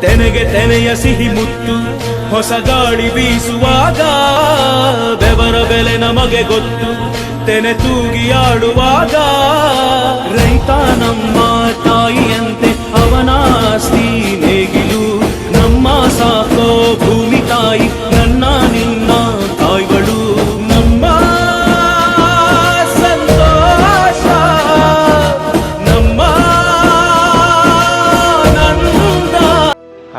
ತೆನೆಗೆ ತೆನೆಯ ಸಿಹಿ ಮುತ್ತು, ಹೊಸ ಗಾಳಿ ಬೀಸುವಾಗ ಬೆವರ ಬೆಲೆ ನಮಗೆ ಗೊತ್ತು. ತೆನೆ ತೂಗಿ ಆಡುವಾಗ ರೈತ ನಮ್ಮ ತಾಯಿಯಂತೆ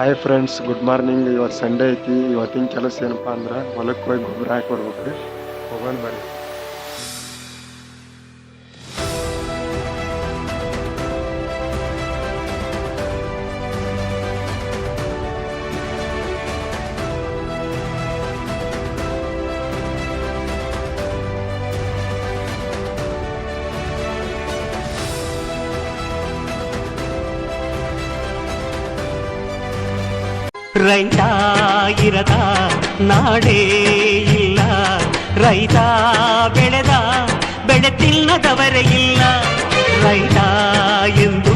ಹಾಯ್ ಫ್ರೆಂಡ್ಸ್ ಗುಡ್ ಮಾರ್ನಿಂಗ್ ಇವತ್ತು ಸಂಡೇ ಐತಿ. ಇವತ್ತಿನ ಕೆಲಸ ಏನಪ್ಪ ಅಂದ್ರೆ ಹೊಲಕ್ಕೆ ಹೋಗಿ ಗೊಬ್ಬರ ಹಾಕಿ ಬರ್ಬೇಕು ರೀ ಹೋಗೋಣ ಬರ್ರಿ. ರೈತ ಇರದ ನಾಡೇ ಇಲ್ಲ ರೈತ ಬೆಳೆದ ಬೆಳೆ ತಿನ್ನದವರೇ ಇಲ್ಲ ರೈತ ಎಂದು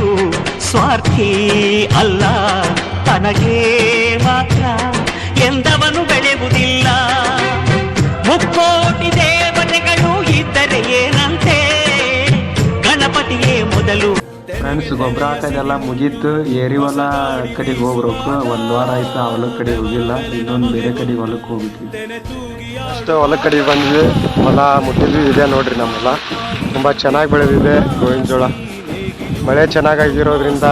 ಸ್ವಾರ್ಥಿ ಅಲ್ಲ ತನಗೇ ಮಾತ್ರ ಎಂದವನು ಫ್ರೆಂಡ್ಸ್ ಗೊಬ್ಬರ ಹಾಕೋದೆಲ್ಲ ಮುಗೀತು ಏರಿ ಹೊಲ ಕಡೆಗೆ ಹೋಗ್ಬೇಕು. ಒಂದು ವಾರ ಆಯ್ತು, ಆ ಹೊಲದ ಕಡೆ ಹೋಗಿಲ್ಲ. ಇನ್ನೊಂದು ಬೇರೆ ಕಡೆ ಹೊಲಕ್ಕೆ ಹೋಗ್ಬೇಕು ಅಷ್ಟು ಹೊಲ ಕಡೆ ಬಂದ್ವಿ. ಹೊಲ ಮುಟ್ಟಿದ್ವಿ, ಇದೆ ನೋಡ್ರಿ ನಮ್ಮ ಹೊಲ. ತುಂಬ ಚೆನ್ನಾಗಿ ಬೆಳೆದಿದೆ, ಗೋವಿನ ಜೋಳ. ಮಳೆ ಚೆನ್ನಾಗಾಗಿರೋದ್ರಿಂದ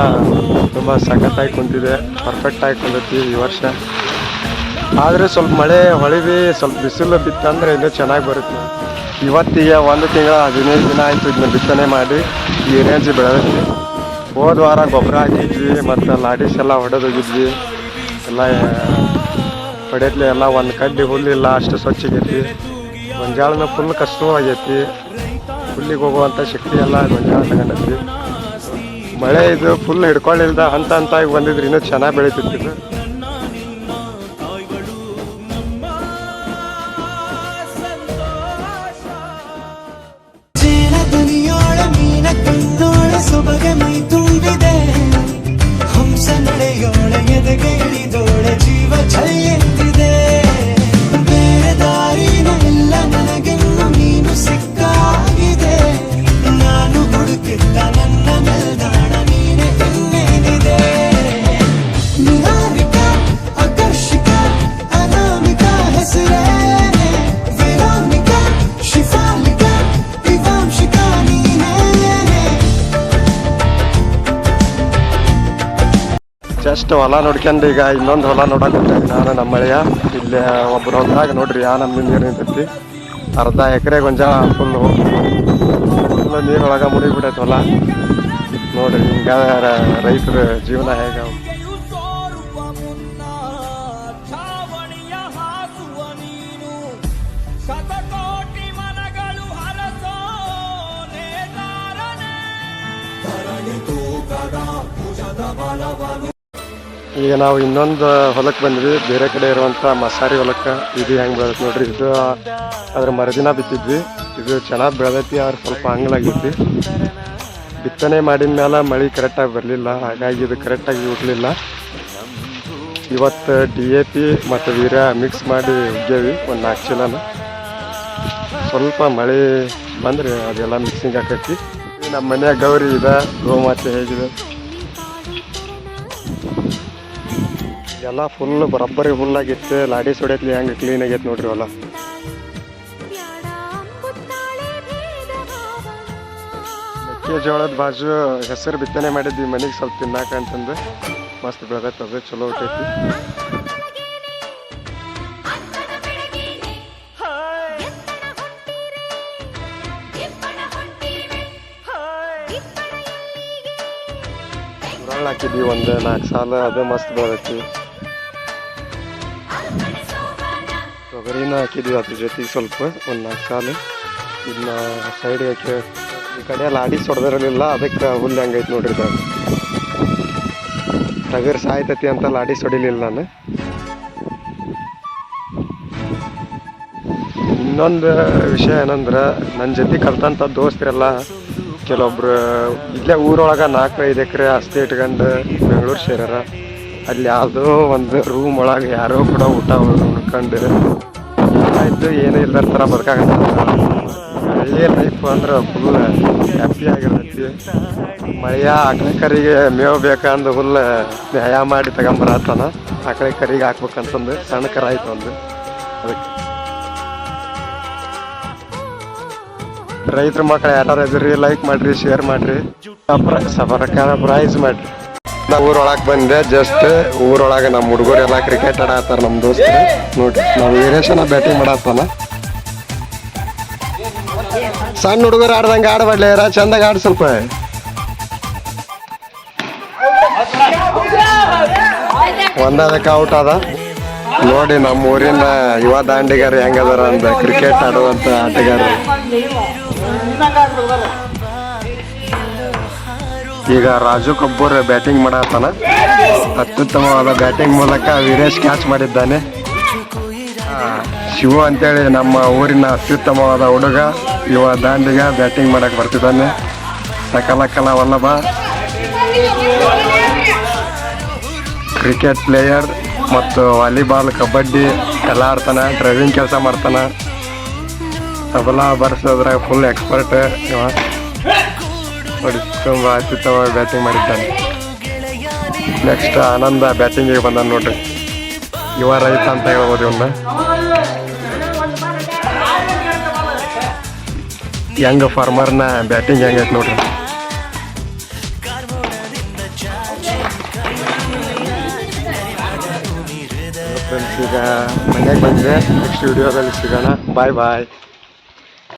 ತುಂಬ ಸಖತ್ತಾಗಿ ಕುಂತಿದೆ. ಪರ್ಫೆಕ್ಟಾಗಿ ಕುಂತೈತಿ ಈ ವರ್ಷ. ಆದರೆ ಸ್ವಲ್ಪ ಮಳೆ ಹೊಳಿವಿ, ಸ್ವಲ್ಪ ಬಿಸಿಲು ಬಿತ್ತಂದ್ರೆ ಇನ್ನೂ ಚೆನ್ನಾಗಿ ಬರುತ್ತೆ. ಇವತ್ತಿಗೆ ಒಂದು ತಿಂಗಳ ಹದಿನೈದು ದಿನ ಆಯಿತು ಇದನ್ನ ಬಿತ್ತನೆ ಮಾಡಿ ಈ ರೇಂಜ್ ಬೆಳೆದಿದ್ವಿ. ಹೋದ ವಾರ ಗೊಬ್ಬರ ಹಾಕಿದ್ವಿ, ಮತ್ತು ಲಾಡಿಸ್ ಎಲ್ಲ ಹೊಡೆದೋಗಿದ್ವಿ. ಎಲ್ಲ ಹೊಡೆದ್ಲಿ ಎಲ್ಲ ಒಂದು ಕಡ್ಡಿ ಹುಲ್ಲಿಲ್ಲ ಅಷ್ಟು ಸ್ವಚ್ಛಗೈತಿ. ಗೊಂಜಾಳನ ಫುಲ್ ಕಷ್ಟವಾಗೈತಿ. ಹುಲ್ಲಿಗೆ ಹೋಗುವಂಥ ಶಕ್ತಿ ಎಲ್ಲ ಗೊಂಜಾಳ ತಗೊಂಡೈತಿ. ಮಳೆ ಇದು ಫುಲ್ ಹಿಡ್ಕೊಳ್ಳಿಲ್ದ ಹಂತ ಹಂತಾಗಿ ಬಂದಿದ್ರೆ ಇನ್ನೂ ಚೆನ್ನಾಗಿ ಬೆಳೀತಿತ್ತು Papa, get my ಜಸ್ಟ್ ಹೊಲ ನೋಡ್ಕೊಂಡು ಈಗ ಇನ್ನೊಂದು ಹೊಲ ನೋಡಕ್ಕೆ ನಾನು, ನಮ್ಮ ಮಳೆಯ. ಇಲ್ಲಿ ಒಬ್ರು ಹೊಲದಾಗ ನೋಡ್ರಿ, ಯಾ ನಮ್ದು ನೀರು ನಿಂತೈತಿ ಅರ್ಧ ಎಕರೆ ಗೊಂಜಾಳ ಫುಲ್ಲು ಫುಲ್ಲು ನೀರೊಳಗೆ ಮುಡಿಬಿಡೈತೆ ಹೊಲ. ನೋಡ್ರಿ, ಹಿಂಗ ರೈತರ ಜೀವನ ಹೇಗ. ಮುನ್ನ ಈಗ ನಾವು ಇನ್ನೊಂದು ಹೊಲಕ್ಕೆ ಬಂದ್ವಿ ಬೇರೆ ಕಡೆ ಇರುವಂಥ ಮಸಾರಿ ಹೊಲಕ್ಕೆ ಇದು ಹೆಂಗೆ ಬೆಳೆದ್ ನೋಡ್ರಿ, ಇದು ಅದ್ರ ಮರುದಿನ ಬಿತ್ತಿದ್ವಿ. ಇದು ಚೆನ್ನಾಗಿ ಬೆಳೆದೈತಿ, ಆದ್ರೆ ಸ್ವಲ್ಪ ಹಂಗ್ಲಾಗೈತಿ ಬಿತ್ತನೆ ಮಾಡಿದ ಮೇಲೆ ಮಳೆ ಕರೆಕ್ಟಾಗಿ ಬರಲಿಲ್ಲ, ಹಾಗಾಗಿ ಇದು ಕರೆಕ್ಟಾಗಿ ಹುಟ್ಲಿಲ್ಲ. ಇವತ್ತು ಡಿ ಎ ಪಿ ಮತ್ತು ವೀರ್ಯ ಮಿಕ್ಸ್ ಮಾಡಿ ಉಗ್ಗೇವಿ, ಒಂದು ನಾಲ್ಕು ಚೀಲನ. ಸ್ವಲ್ಪ ಮಳೆ ಬಂದರೆ ಅದೆಲ್ಲ ಮಿಕ್ಸಿಂಗ್ ಆಕೈತಿ. ನಮ್ಮ ಮನೆಯ ಗೌರಿ ಇದೆ, ಗೋಮಾತೆ ಹೇಗಿದೆ. ಎಲ್ಲ ಫುಲ್ ಬರೋಬ್ಬರಿ ಫುಲ್ ಆಗಿತ್ತು. ಲಾಡಿ ಸೊಡೈತ್ಲಿ ಹೆಂಗೆ ಕ್ಲೀನ್ ಆಗೈತೆ ನೋಡ್ರಿ ಹೊಲ. ಮೆಕ್ಕೆಜೋಳದ ಬಾಜು ಹೆಸರು ಬಿತ್ತನೆ ಮಾಡಿದ್ವಿ. ಮನೆಗೆ ಸ್ವಲ್ಪ ತಿನ್ನಾಕ ಅಂತಂದು. ಮಸ್ತ್ ಬೆಳೆದೈತೆ ಅದು ಚಲೋ ಹುಟ್ಟೈತಿ ಹಾಕಿದ್ವಿ ಒಂದು ನಾಲ್ಕು ಸಾಲ. ಅದು ಮಸ್ತ್ ಬೆಳೆದೈತಿ ತೊಗರಿನ ಹಾಕಿದ್ವಿ ಅದ್ರ ಜೊತೆಗೆ ಸ್ವಲ್ಪ ಒಂದು ನಾಲ್ಕು ಸಾಲು ಇದನ್ನ ಸೈಡ್ಗೆ ಹಾಕಿ ಈ ಕಡೆ ಲಾಡಿ ಸೊಡ್ದಿರಲಿಲ್ಲ, ಅದಕ್ಕೆ ಹುಲ್ಲು ಹಂಗೈತೆ ನೋಡ್ರಿ ಇದು. ಟಗರ್ ಸಾಯ್ತತಿ ಅಂತ ಲಾಡಿ ಸೊಡಿಲಿಲ್ಲ ನಾನು. ಇನ್ನೊಂದು ವಿಷಯ ಏನಂದ್ರೆ ನನ್ನ ಜೊತೆ ಕಲ್ತಂಥ ದೋಸ್ತರೆಲ್ಲ, ಕೆಲವೊಬ್ರು ಇಲ್ಲೇ ಊರೊಳಗೆ ನಾಲ್ಕು ಐದು ಎಕರೆ ಆಸ್ತಿ ಇಟ್ಕೊಂಡು ಬೆಂಗಳೂರು ಸೇರ್ಯಾರ. ಅಲ್ಲಿ ಯಾವುದೋ ಒಂದು ರೂಮ್ ಒಳಗೆ ಯಾರೋ ಕೂಡ ಊಟ ಉಳ್ಕೊಂಡು ಆಯಿತು, ಏನೂ ಇಲ್ಲ ಥರ ಬದುಕಾಗತ್ತ. ಹಳ್ಳಿ ಲೈಫ್ ಅಂದ್ರೆ ಫುಲ್ ಹ್ಯಾಪಿ ಆಗಿರ್ತೈತಿ. ಮಳೆಯ ಆಕಳ ಕರಿಗೆ ಮೇವು ಬೇಕಂದು ಫುಲ್ ನ್ಯಾಯ ಮಾಡಿ ತಗೊಂಬರತ್ತಾನ ಆಕಳ ಕರಿಗೆ ಹಾಕ್ಬೇಕಂತಂದು ಸಣ್ಣ ಕರ ಆಯ್ತು ಒಂದು. ಅದಕ್ಕೆ. ರೈತರ ಮಕ್ಕಳು ಯಾರು ಇದ್ರಿ ಲೈಕ್ ಮಾಡ್ರಿ ಶೇರ್ ಮಾಡ್ರಿ. ಸಬರಕಾರ ಪ್ರೈಸ್ ಮಾಡ್ರಿ. ನಾ ಊರೊಳಗೆ ಬಂದೆ ಜಸ್ಟ್ ಊರೊಳಗೆ ನಮ್ಮ ಹುಡುಗರೆಲ್ಲ ಕ್ರಿಕೆಟ್ ಆಡತ್ತಾರ ನಮ್ಮ ದೋಸ್ತ ನೋಡಿ, ನಾವು ವೀರೇಶನ ಬ್ಯಾಟಿಂಗ್ ಮಾಡತ್ತಾನ. ಸಣ್ಣ ಹುಡುಗರು ಆಡ್ದಂಗೆ ಆಡಬಡ್ಲಿ ರಾ ಚಂದಾಗ ಆಡ್ ಸ್ವಲ್ಪ. ಒಂದದಕ್ಕೆ ಔಟ್ ಅದ ನೋಡಿ ನಮ್ಮ ಊರಿನ ಯುವ ದಾಂಡಿಗಾರ ಹೆಂಗದಾರ ಅಂತ ಕ್ರಿಕೆಟ್ ಆಡುವಂತ ಆಟಗಾರರು ಈಗ ರಾಜು ಕಬ್ಬೂರ್ ಬ್ಯಾಟಿಂಗ್ ಮಾಡತ್ತಾನ ಅತ್ಯುತ್ತಮವಾದ ಬ್ಯಾಟಿಂಗ್ ಮೂಲಕ ವೀರೇಶ್ ಕ್ಯಾಚ್ ಮಾಡಿದ್ದಾನೆ. ಶಿವ ಅಂತೇಳಿ ನಮ್ಮ ಊರಿನ ಅತ್ಯುತ್ತಮವಾದ ಹುಡುಗ, ಯುವ ದಾಂಡಿಗ ಬ್ಯಾಟಿಂಗ್ ಮಾಡಕ್ ಬರ್ತಿದ್ದಾನೆ. ಸಕಲ ಕಲಾ ವಲ್ಲಭ ಕ್ರಿಕೆಟ್ ಪ್ಲೇಯರ್ ಮತ್ತು ವಾಲಿಬಾಲ್ ಕಬಡ್ಡಿ ಎಲ್ಲ ಆಡ್ತಾನೆ ಡ್ರೈವಿಂಗ್ ಕೆಲಸ ಮಾಡ್ತಾನೆ. ತಬಲಾ ಬರ್ಸೋದ್ರಾಗ ಫುಲ್ ಎಕ್ಸ್ಪರ್ಟ್ ಇವ. ನೋಡಿ, ತುಂಬ ಅತ್ಯುತ್ತಮವಾಗಿ ಬ್ಯಾಟಿಂಗ್ ಮಾಡಿದ್ದಾನೆ. ನೆಕ್ಸ್ಟ್ ಆನಂದ ಬ್ಯಾಟಿಂಗಿಗೆ ಬಂದ ನೋಡ್ರಿ. ಯುವ ರೈತ ಅಂತ ಹೇಳ್ಬೋದು ಇವನ್ನ ಯಂಗ್ ಫಾರ್ಮರ್ನ ಬ್ಯಾಟಿಂಗ್ ಹೆಂಗೈತೆ ನೋಡ್ರಿ. ಈಗ ಮನೆಗೆ ಬಂದರೆ ನೆಕ್ಸ್ಟ್ ವಿಡಿಯೋದಲ್ಲಿ ಸಿಗೋಣ. ಬಾಯ್ ಬಾಯ್